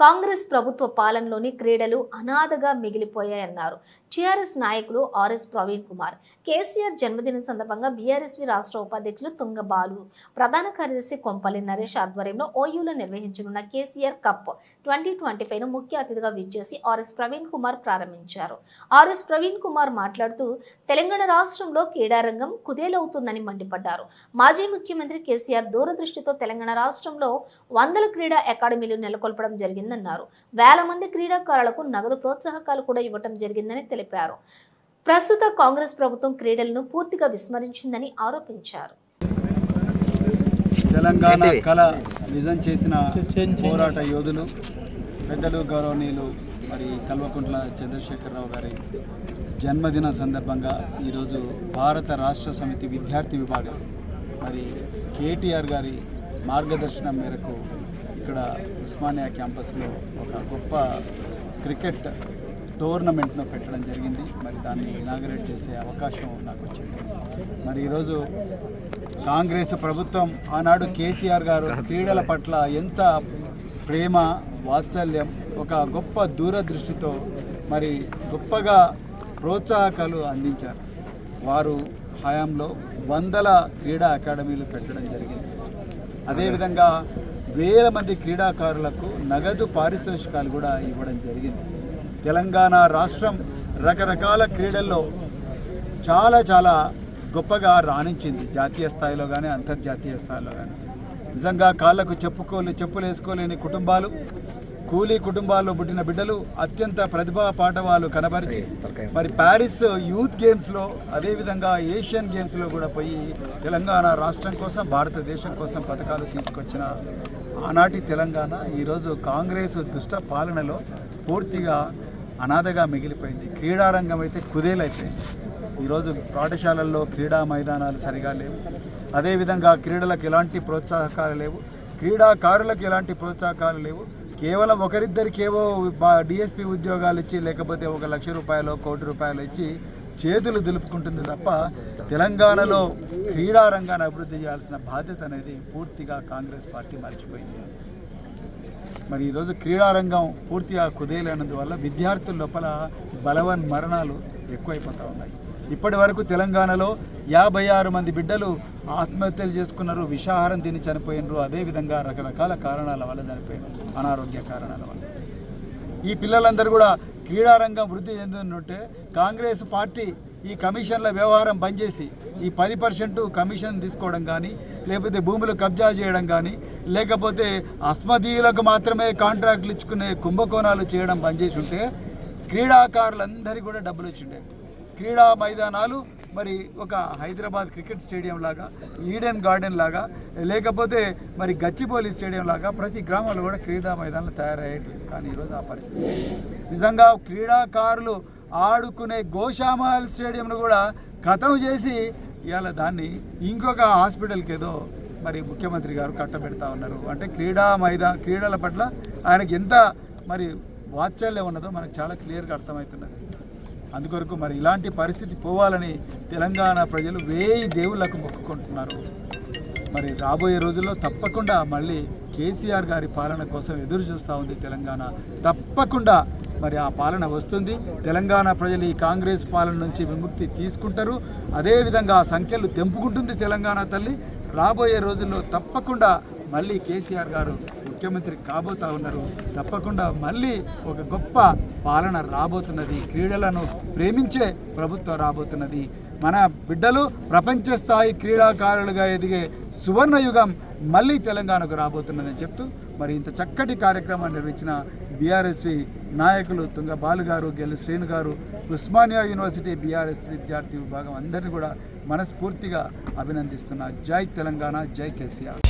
కాంగ్రెస్ ప్రభుత్వ పాలనలోని క్రీడలు అనాథగా మిగిలిపోయాయన్నారు. టీఆర్ఎస్ నాయకులు ఆర్ఎస్ ప్రవీణ్ కుమార్ కేసీఆర్ జన్మదినం సందర్భంగా బీఆర్ఎస్వి రాష్ట్ర ఉపాధ్యక్షులు తుంగబాలు ప్రధాన కార్యదర్శి కొంపల్లి నరేష్ ఆధ్వర్యంలో ఓయూలో నిర్వహించనున్న కేసీఆర్ కప్ ట్వంటీ ట్వంటీ ఫైవ్ను ముఖ్య అతిథిగా విచ్చేసి ఆర్ఎస్ ప్రవీణ్ కుమార్ ప్రారంభించారు. ఆర్ఎస్ ప్రవీణ్ కుమార్ మాట్లాడుతూ తెలంగాణ రాష్ట్రంలో క్రీడారంగం కుదేలవుతుందని మండిపడ్డారు. మాజీ ముఖ్యమంత్రి కేసీఆర్ దూరదృష్టితో తెలంగాణ రాష్ట్రంలో వందల క్రీడా అకాడమీలు నెలకొల్పడం జరిగింది. జరిగిందన్నారు వేల మంది క్రీడాకారులకు నగదు ప్రోత్సాహకాలు కూడా ఇవ్వటం జరిగిందని తెలిపారు. ప్రస్తుత కాంగ్రెస్ ప్రభుత్వం క్రీడలను పూర్తిగా విస్మరించిందని ఆరోపించారు. తెలంగాణ కళ నిజం చేసిన పోరాట యోధులు పెద్దలు గౌరవనీయులు మరి కల్వకుంట్ల చంద్రశేఖరరావు గారి జన్మదిన సందర్భంగా ఈరోజు భారత రాష్ట్ర సమితి విద్యార్థి విభాగం మరి కేటీఆర్ గారి మార్గదర్శనం మేరకు ఇక్కడ ఉస్మానియా క్యాంపస్లో ఒక గొప్ప క్రికెట్ టోర్నమెంట్ను పెట్టడం జరిగింది. మరి దాన్ని ఇనాగరేట్ చేసే అవకాశం నాకు వచ్చింది. మరి ఈరోజు కాంగ్రెస్ ప్రభుత్వం ఆనాడు కేసీఆర్ గారు క్రీడల పట్ల ఎంత ప్రేమ వాత్సల్యం ఒక గొప్ప దూరదృష్టితో మరి గొప్పగా ప్రోత్సాహకాలు అందించారు. వారు హయాంలో వందల క్రీడా అకాడమీలు పెట్టడం జరిగింది. అదేవిధంగా వేల మంది క్రీడాకారులకు నగదు పారితోషికాలు కూడా ఇవ్వడం జరిగింది. తెలంగాణ రాష్ట్రం రకరకాల క్రీడల్లో చాలా చాలా గొప్పగా రాణించింది. జాతీయ స్థాయిలో కానీ అంతర్జాతీయ స్థాయిలో కానీ నిజంగా కాళ్ళకు చెప్పుకోలే చెప్పులు వేసుకోలేని కుటుంబాలు కూలీ కుటుంబాల్లో పుట్టిన బిడ్డలు అత్యంత ప్రతిభా పాఠవాలు కనబరిచి మరి ప్యారిస్ యూత్ గేమ్స్లో అదేవిధంగా ఏషియన్ గేమ్స్లో కూడా పోయి తెలంగాణ రాష్ట్రం కోసం భారతదేశం కోసం పథకాలు తీసుకొచ్చిన ఆనాటి తెలంగాణ ఈరోజు కాంగ్రెస్ దుష్ట పాలనలో పూర్తిగా అనాథగా మిగిలిపోయింది. క్రీడారంగం అయితే కుదేలైపోయింది. ఈరోజు పాఠశాలల్లో క్రీడా మైదానాలు సరిగా లేవు. అదేవిధంగా క్రీడలకు ఎలాంటి ప్రోత్సాహకాలు లేవు. క్రీడాకారులకు ఎలాంటి ప్రోత్సాహకాలు లేవు. కేవలం ఒకరిద్దరికేవో డిఎస్పి ఉద్యోగాలు ఇచ్చి లేకపోతే ఒక లక్ష రూపాయలు కోటి రూపాయలు ఇచ్చి చేతులు దులుపుకుంటుంది తప్ప తెలంగాణలో క్రీడా రంగాన్ని అభివృద్ధి చేయాల్సిన బాధ్యత అనేది పూర్తిగా కాంగ్రెస్ పార్టీ మర్చిపోయింది. మరి ఈరోజు క్రీడారంగం పూర్తిగా కుదేలైనందువల్ల విద్యార్థుల లోపల బలవన్ మరణాలు ఎక్కువైపోతూ ఉన్నాయి. ఇప్పటి వరకు తెలంగాణలో యాభై ఆరు మంది బిడ్డలు ఆత్మహత్యలు చేసుకున్నారు. విషాహారం తిని చనిపోయినరు. అదేవిధంగా రకరకాల కారణాల వల్ల చనిపోయినారు అనారోగ్య కారణాల వల్ల. ఈ పిల్లలందరూ కూడా క్రీడారంగం వృద్ధి చెందుతుంటే కాంగ్రెస్ పార్టీ ఈ కమిషన్ల వ్యవహారం బంద్ చేసి ఈ పది పర్సెంట్ కమిషన్ తీసుకోవడం కానీ లేకపోతే భూములు కబ్జా చేయడం కానీ లేకపోతే అస్మదీయులకు మాత్రమే కాంట్రాక్ట్లు ఇచ్చుకునే కుంభకోణాలు చేయడం బంద్ చేసి ఉంటే క్రీడాకారులందరికీ కూడా డబ్బులు వచ్చిండే. క్రీడా మైదానాలు మరి ఒక హైదరాబాద్ క్రికెట్ స్టేడియం లాగా ఈడెన్ గార్డెన్ లాగా లేకపోతే మరి గచ్చిబౌలి స్టేడియం లాగా ప్రతి గ్రామంలో కూడా క్రీడా మైదానాలు తయారయ్యేవి కానీ ఈరోజు ఆ పరిస్థితి నిజంగా క్రీడాకారులు ఆడుకునే గోషామహల్ స్టేడియంను కూడా ఖతం చేసి ఇవాళ దాన్ని ఇంకొక హాస్పిటల్కి ఏదో మరి ముఖ్యమంత్రి గారు కట్టబెడతా ఉన్నారు. అంటే క్రీడా మైదా క్రీడల పట్ల ఆయనకి ఎంత మరి వాత్సల్యం ఉన్నదో మనకు చాలా క్లియర్గా అర్థమవుతున్నది. అందుకొరకు మరి ఇలాంటి పరిస్థితి పోవాలని తెలంగాణ ప్రజలు వేయి దేవుళ్ళకు మొక్కుకుంటున్నారు. మరి రాబోయే రోజుల్లో తప్పకుండా మళ్ళీ కేసీఆర్ గారి పాలన కోసం ఎదురు చూస్తూ ఉంది తెలంగాణ. తప్పకుండా మరి ఆ పాలన వస్తుంది. తెలంగాణ ప్రజలు ఈ కాంగ్రెస్ పాలన నుంచి విముక్తి తీసుకుంటారు. అదేవిధంగా ఆ సంఖ్యలు తెంపుకుంటుంది తెలంగాణ తల్లి. రాబోయే రోజుల్లో తప్పకుండా మళ్ళీ కేసీఆర్ గారు ముఖ్యమంత్రి కాబోతా ఉన్నారు. తప్పకుండా మళ్ళీ ఒక గొప్ప పాలన రాబోతున్నది. క్రీడలను ప్రేమించే ప్రభుత్వం రాబోతున్నది. మన బిడ్డలు ప్రపంచ స్థాయి క్రీడాకారులుగా ఎదిగే సువర్ణయుగం మళ్ళీ తెలంగాణకు రాబోతున్నదని చెప్తూ మరి ఇంత చక్కటి కార్యక్రమాన్ని నిర్వహించిన బీఆర్ఎస్వి నాయకులు తుంగ బాలు గారు గెల్లు శ్రీను గారు ఉస్మానియా యూనివర్సిటీ బీఆర్ఎస్ విద్యార్థి విభాగం అందరినీ కూడా మనస్ఫూర్తిగా అభినందిస్తున్నా. జై తెలంగాణ జై కేసీఆర్.